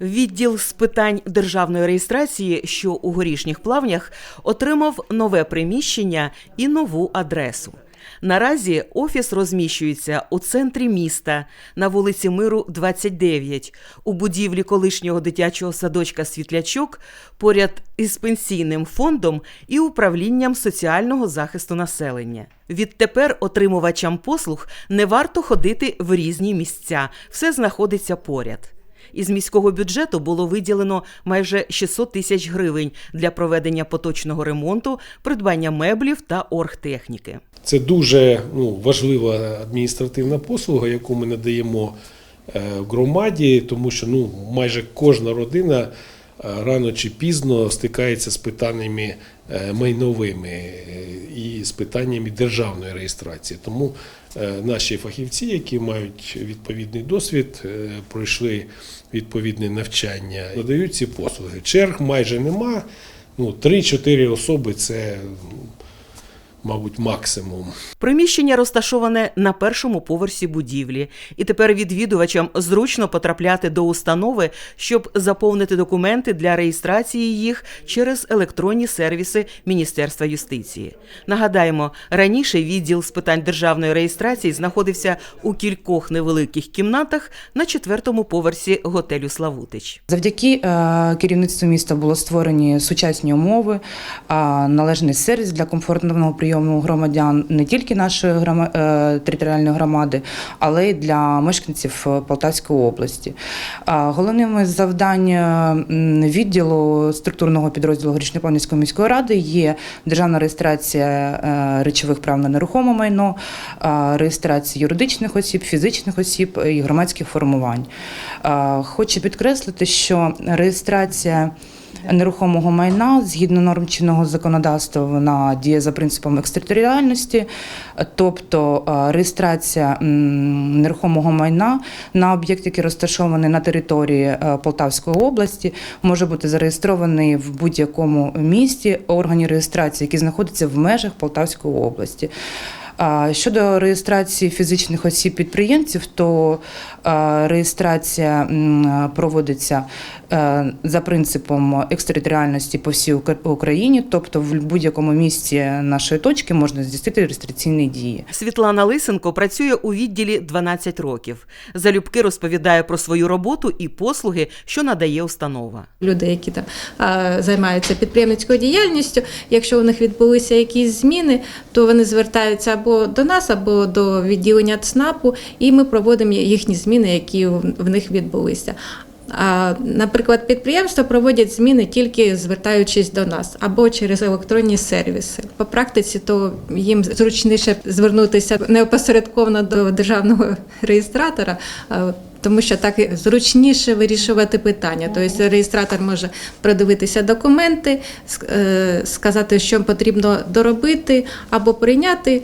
Відділ з питань державної реєстрації, що у горішніх плавнях, отримав нове приміщення і нову адресу. Наразі офіс розміщується у центрі міста на вулиці Миру, 29, у будівлі колишнього дитячого садочка Світлячок поряд із пенсійним фондом і управлінням соціального захисту населення. Відтепер отримувачам послуг не варто ходити в різні місця, все знаходиться поряд. Із міського бюджету було виділено майже 600 тисяч гривень для проведення поточного ремонту, придбання меблів та оргтехніки. Це дуже ну, важлива адміністративна послуга, яку ми надаємо е, громаді, тому що ну, майже кожна родина рано чи пізно стикається з питаннями е, майновими е, і з питаннями державної реєстрації. Тому е, наші фахівці, які мають відповідний досвід, пройшли відповідне навчання, надають ці послуги. Черг майже нема. Ну, 3-4 особи це, мабуть, максимум. Приміщення розташоване на першому поверсі будівлі, і тепер відвідувачам зручно потрапляти до установи, щоб заповнити документи для реєстрації їх через електронні сервіси Міністерства юстиції. Нагадаємо, раніше відділ з питань державної реєстрації знаходився у кількох невеликих кімнатах на четвертому поверсі готелю Славутич. Завдяки е, керівництву міста було створені сучасні умови, е, належний сервіс для комфортного прийому громадян не тільки нашої е, територіальної громади, але й для мешканців е, Полтавської області. Головними завдання відділу структурного підрозділу Горішньоплавницької міської ради є державна реєстрація е, речових прав на нерухоме майно, реєстрація юридичних осіб, фізичних осіб і громадських формувань. Хочу підкреслити, що реєстрація нерухомого майна згідно норм чинного законодавства вона діє за принципом екстериторіальності, тобто е, реєстрація нерухомого майна на об'єкт, який розташований на території е, Полтавської області, може бути зареєстрований в будь-якому місті. Органі реєстрації, які знаходяться в межах Полтавської області. А Щодо реєстрації фізичних осіб підприємців, то реєстрація проводиться е, за принципом екстериторіальності по всій Україні, тобто в будь-якому місці нашої точки можна здійснити реєстраційні дії. Світлана Лисенко працює у відділі 12 років. Залюбки розповідає про свою роботу і послуги, що надає установа. люди, які там займаються підприємницькою діяльністю. Якщо у них відбулися якісь зміни, то вони звертаються або до нас, або до відділення ЦНАПу, і ми проводимо їхні зміни, які в них відбулися. А, наприклад, підприємства проводять зміни тільки звертаючись до нас або через електронні сервіси. По практиці то їм зручніше звернутися неопосередковано до державного реєстратора. Тому що так зручніше вирішувати питання. Тобто реєстратор може продивитися документи, е, сказати, що потрібно доробити або прийняти,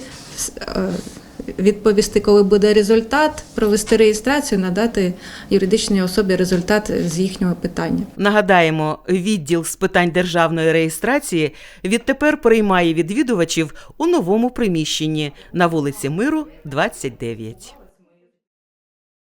е, відповісти, коли буде результат, провести реєстрацію, надати юридичній особі результат з їхнього питання. Нагадаємо, відділ з питань державної реєстрації відтепер приймає відвідувачів у новому приміщенні на вулиці Миру, 29.